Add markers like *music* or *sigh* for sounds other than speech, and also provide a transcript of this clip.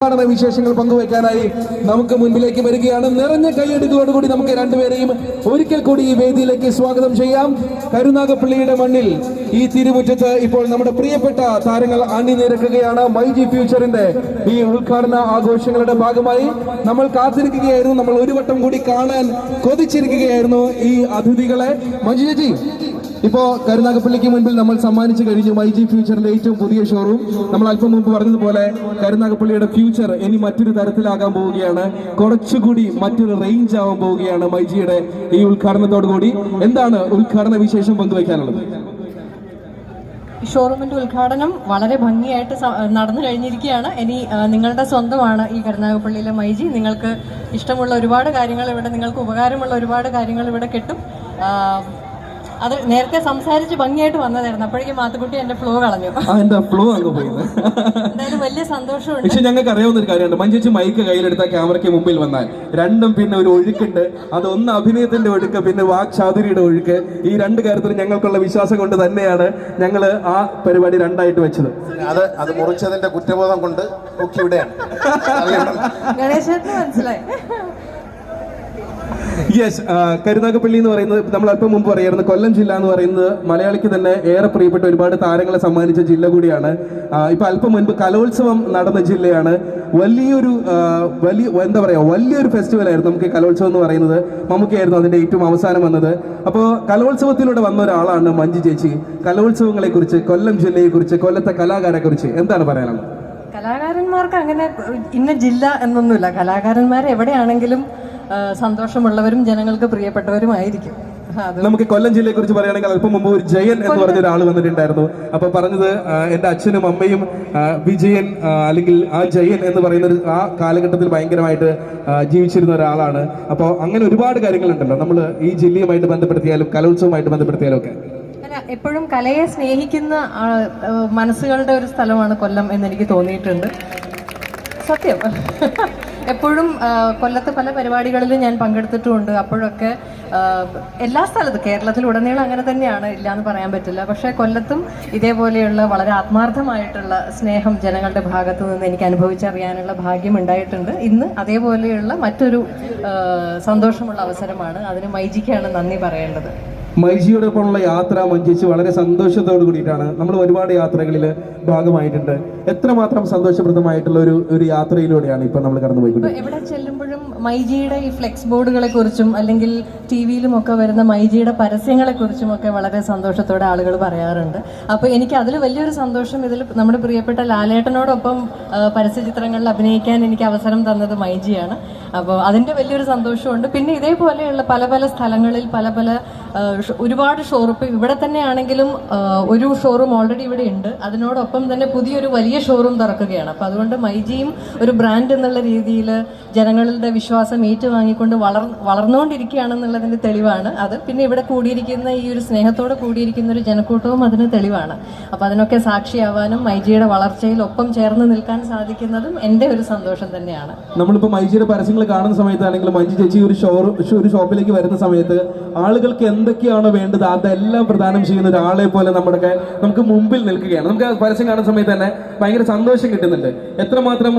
വിശേഷങ്ങൾ പങ്കുവയ്ക്കാനായി നമുക്ക് മുൻപിലേക്ക് വരികയാണ്. നിറഞ്ഞ കൈയടികളോടുകൂടി നമുക്ക് രണ്ടുപേരെയും ഒരിക്കൽ കൂടി ഈ വേദിയിലേക്ക് സ്വാഗതം ചെയ്യാം. കരുനാഗപ്പള്ളിയുടെ മണ്ണിൽ ഈ തിരുമുറ്റത്ത് ഇപ്പോൾ നമ്മുടെ പ്രിയപ്പെട്ട താരങ്ങൾ അണിനിരക്കുകയാണ്. മൈ ജി ഫ്യൂച്ചറിന്റെ ഈ ഉദ്ഘാടന ആഘോഷങ്ങളുടെ ഭാഗമായി നമ്മൾ കാത്തിരിക്കുകയായിരുന്നു. നമ്മൾ ഒരു വട്ടം കൂടി കാണാൻ കൊതിച്ചിരിക്കുകയായിരുന്നു ഈ അതിഥികളെ. മഞ്ജു ചേച്ചി ഇപ്പോ കരുനാഗപ്പള്ളിക്ക് മുൻപിൽ നമ്മൾ സമ്മാനിച്ചു കഴിഞ്ഞു മൈജി ഫ്യൂച്ചറിന്റെ ഏറ്റവും പുതിയ ഷോറൂം നമ്മൾ അല്പം മുമ്പ് പറഞ്ഞതുപോലെ കരുനാഗപ്പള്ളിയുടെ ഫ്യൂച്ചർ ഇനി മറ്റൊരു തരത്തിലാകാൻ പോവുകയാണ്. കുറച്ചുകൂടി മറ്റൊരു റേഞ്ച് ആവാൻ പോവുകയാണ് മൈജിയുടെ ഈ ഉദ്ഘാടനത്തോടു കൂടി. എന്താണ് ഉദ്ഘാടന വിശേഷം പങ്കുവയ്ക്കാനുള്ളത്? ഷോറൂമിന്റെ ഉദ്ഘാടനം വളരെ ഭംഗിയായിട്ട് നടന്നു കഴിഞ്ഞിരിക്കുകയാണ്. ഇനി നിങ്ങളുടെ സ്വന്തമാണ് ഈ കരുനാഗപ്പള്ളിയിലെ മൈജി നിങ്ങൾക്ക് ഇഷ്ടമുള്ള ഒരുപാട് കാര്യങ്ങൾ ഇവിടെ നിങ്ങൾക്ക് ഉപകാരമുള്ള ഒരുപാട് കാര്യങ്ങൾ ഇവിടെ കിട്ടും. അത് നേരത്തെ സംസാരിച്ച് ഭംഗിയായിട്ട് വന്നതായിരുന്നു. അപ്പോഴേക്കും മാത്തുക്കുട്ടി എന്റെ ഫ്ലോ കളഞ്ഞു. ആ എന്താ ഫ്ലോ അങ്ങ് പോയത് എന്തായാലും വലിയ സന്തോഷമുണ്ട്. പക്ഷെ ഞങ്ങൾക്ക് അറിയാവുന്ന ഒരു കാര്യമുണ്ട്. മഞ്ചേച്ചി മൈക്ക് കയ്യിലെടുത്ത ക്യാമറയ്ക്ക് മുമ്പിൽ വന്നാൽ രണ്ടും പിന്നെ ഒരു ഒഴുക്കുണ്ട്. അതൊന്ന് ഒന്ന് അഭിനയത്തിന്റെ ഒഴുക്ക് പിന്നെ വാക്ചാതുരിയുടെ ഒഴുക്ക്. ഈ രണ്ട് കാര്യത്തിൽ ഞങ്ങൾക്കുള്ള വിശ്വാസം കൊണ്ട് തന്നെയാണ് ഞങ്ങൾ ആ പരിപാടി രണ്ടായിട്ട് വെച്ചത്. അത് അത് മുറിച്ചതിന്റെ കുറ്റബോധം കൊണ്ട്. ഗണേശന് മനസ്സിലായി. *laughs* യെസ് കരുനാഗപ്പള്ളി എന്ന് പറയുന്നത് നമ്മൾ അല്പം മുമ്പ് പറയായിരുന്നു കൊല്ലം ജില്ല എന്ന് പറയുന്നത് മലയാളിക്ക് തന്നെ ഏറെ പ്രിയപ്പെട്ട ഒരുപാട് താരങ്ങളെ സമ്മാനിച്ച ജില്ല കൂടിയാണ്. ഇപ്പൊ അല്പം മുൻപ് കലോത്സവം നടന്ന ജില്ലയാണ്. വലിയൊരു വലിയ എന്താ പറയാ വലിയൊരു ഫെസ്റ്റിവൽ ആയിരുന്നു നമുക്ക് കലോത്സവം എന്ന് പറയുന്നത്. മമ്മൂക്കായിരുന്നു അതിന്റെ ഏറ്റവും അവസാനം വന്നത്. അപ്പോൾ കലോത്സവത്തിലൂടെ വന്ന ഒരാളാണ് മഞ്ജു ചേച്ചി. കലോത്സവങ്ങളെ കുറിച്ച് കൊല്ലം ജില്ലയെ കുറിച്ച് കൊല്ലത്തെ കലാകാരെ കുറിച്ച് എന്താണ് പറയാനുള്ളത്? കലാകാരന്മാർക്ക് അങ്ങനെ ഇന്ന ജില്ല എന്നൊന്നുമില്ല. കലാകാരന്മാർ എവിടെയാണെങ്കിലും സന്തോഷമുള്ളവരും ജനങ്ങൾക്ക് പ്രിയപ്പെട്ടവരുമായിരിക്കും. ആയിരിക്കും നമുക്ക് കൊല്ലം ജില്ലയെ കുറിച്ച് പറയുകയാണെങ്കിൽ അല്പം മുമ്പ് ഒരു ജയൻ എന്ന് പറഞ്ഞ ഒരാൾ വന്നിട്ടുണ്ടായിരുന്നു. അപ്പൊ പറഞ്ഞത് എന്റെ അച്ഛനും അമ്മയും വിജയൻ അല്ലെങ്കിൽ ആ ജയൻ എന്ന് പറയുന്ന ഒരു ആ കാലഘട്ടത്തിൽ ഭയങ്കരമായിട്ട് ജീവിച്ചിരുന്ന ഒരാളാണ്. അപ്പോൾ അങ്ങനെ ഒരുപാട് കാര്യങ്ങളുണ്ടല്ലോ. നമ്മൾ ഈ ജില്ലയുമായിട്ട് ബന്ധപ്പെടുത്തിയാലും കലോത്സവമായിട്ട് ബന്ധപ്പെടുത്തിയാലും ഒക്കെ. എപ്പോഴും കലയെ സ്നേഹിക്കുന്ന മനസ്സുകളുടെ ഒരു സ്ഥലമാണ് കൊല്ലം എന്ന് എനിക്ക് തോന്നിയിട്ടുണ്ട്. സത്യം. എപ്പോഴും കൊല്ലത്തെ പല പരിപാടികളിലും ഞാൻ പങ്കെടുത്തിട്ടുമുണ്ട്. അപ്പോഴൊക്കെ എല്ലാ സ്ഥലത്തും കേരളത്തിൽ കേരളത്തിലുടനീളം അങ്ങനെ തന്നെയാണ് ഇല്ല എന്ന് പറയാൻ പറ്റില്ല. പക്ഷേ കൊല്ലത്തും ഇതേപോലെയുള്ള വളരെ ആത്മാർത്ഥമായിട്ടുള്ള സ്നേഹം ജനങ്ങളുടെ ഭാഗത്തു നിന്ന് എനിക്ക് അനുഭവിച്ചറിയാനുള്ള ഭാഗ്യം ഉണ്ടായിട്ടുണ്ട്. ഇന്ന് അതേപോലെയുള്ള മറ്റൊരു സന്തോഷമുള്ള അവസരമാണ്. അതിന് മൈജിക്കാണ് നന്ദി പറയേണ്ടത്. മൈജിയോടൊപ്പമുള്ള യാത്ര മഞ്ചിച്ച് വളരെ സന്തോഷത്തോട് കൂടിയിട്ടാണ് നമ്മൾ ഒരുപാട് യാത്രകളിൽ ഭാഗമായിട്ടുണ്ട്. എത്രമാത്രം സന്തോഷപ്രദമായിട്ടുള്ള ഒരു ഒരു യാത്രയിലൂടെയാണ് ഇപ്പൊ നമ്മൾ കടന്നു എവിടെ ചെല്ലുമ്പോഴും മൈജിയുടെ ഈ ഫ്ലെക്സ് ബോർഡുകളെ കുറിച്ചും അല്ലെങ്കിൽ ടി വിയിലും ഒക്കെ വരുന്ന മൈജിയുടെ പരസ്യങ്ങളെ കുറിച്ചും ഒക്കെ വളരെ സന്തോഷത്തോടെ ആളുകൾ പറയാറുണ്ട്. അപ്പോൾ എനിക്ക് അതിൽ വലിയൊരു സന്തോഷം ഇതിൽ നമ്മുടെ പ്രിയപ്പെട്ട ലാലേട്ടനോടൊപ്പം പരസ്യ ചിത്രങ്ങളിൽ അഭിനയിക്കാൻ എനിക്ക് അവസരം തന്നത് മൈജിയാണ്. അപ്പോൾ അതിന്റെ വലിയൊരു സന്തോഷമുണ്ട്. പിന്നെ ഇതേപോലെയുള്ള പല പല സ്ഥലങ്ങളിൽ പല പല ഒരുപാട് ഷോറൂം ഇവിടെ തന്നെ ആണെങ്കിലും ഒരു ഷോറൂം ഓൾറെഡി ഇവിടെ ഉണ്ട്. അതിനോടൊപ്പം തന്നെ പുതിയൊരു വലിയ ഷോറൂം തുറക്കുകയാണ്. അപ്പോൾ അതുകൊണ്ട് മൈജിയും ഒരു ബ്രാൻഡ് എന്നുള്ള രീതിയിൽ ജനങ്ങളുടെ വിശ്വാസം ഏറ്റുവാങ്ങിക്കൊണ്ട് വളർ വളർന്നുകൊണ്ടിരിക്കുകയാണെന്നുള്ളതിന്റെ തെളിവാണ് അത്. പിന്നെ ഇവിടെ കൂടിയിരിക്കുന്ന ഈ ഒരു സ്നേഹത്തോടെ കൂടിയിരിക്കുന്ന ഒരു ജനക്കൂട്ടവും അതിന് തെളിവാണ്. അപ്പോൾ അതിനൊക്കെ സാക്ഷിയാവാനും മൈജിയുടെ വളർച്ചയിൽ ഒപ്പം ചേർന്ന് നിൽക്കാൻ സാധിക്കുന്നതും എന്റെ ഒരു സന്തോഷം തന്നെയാണ്. നമ്മളിപ്പോൾ മൈജിയുടെ പരസ്യങ്ങൾ കാണുന്ന സമയത്താണെങ്കിലും മൈജി ചേച്ചി ഒരു ഷോറൂം ഒരു ഷോപ്പിലേക്ക് വരുന്ന സമയത്ത് ആളുകൾക്ക് എന്തൊക്കെയാണോ വേണ്ടത് അതെല്ലാം പ്രദാനം ചെയ്യുന്ന ഒരാളെ പോലെ നമ്മുടെ നമുക്ക് മുമ്പിൽ നിൽക്കുകയാണ്. നമുക്ക് പരസ്യം കാണുന്ന സമയത്ത് തന്നെ ഭയങ്കര സന്തോഷം കിട്ടുന്നുണ്ട്. എത്രമാത്രം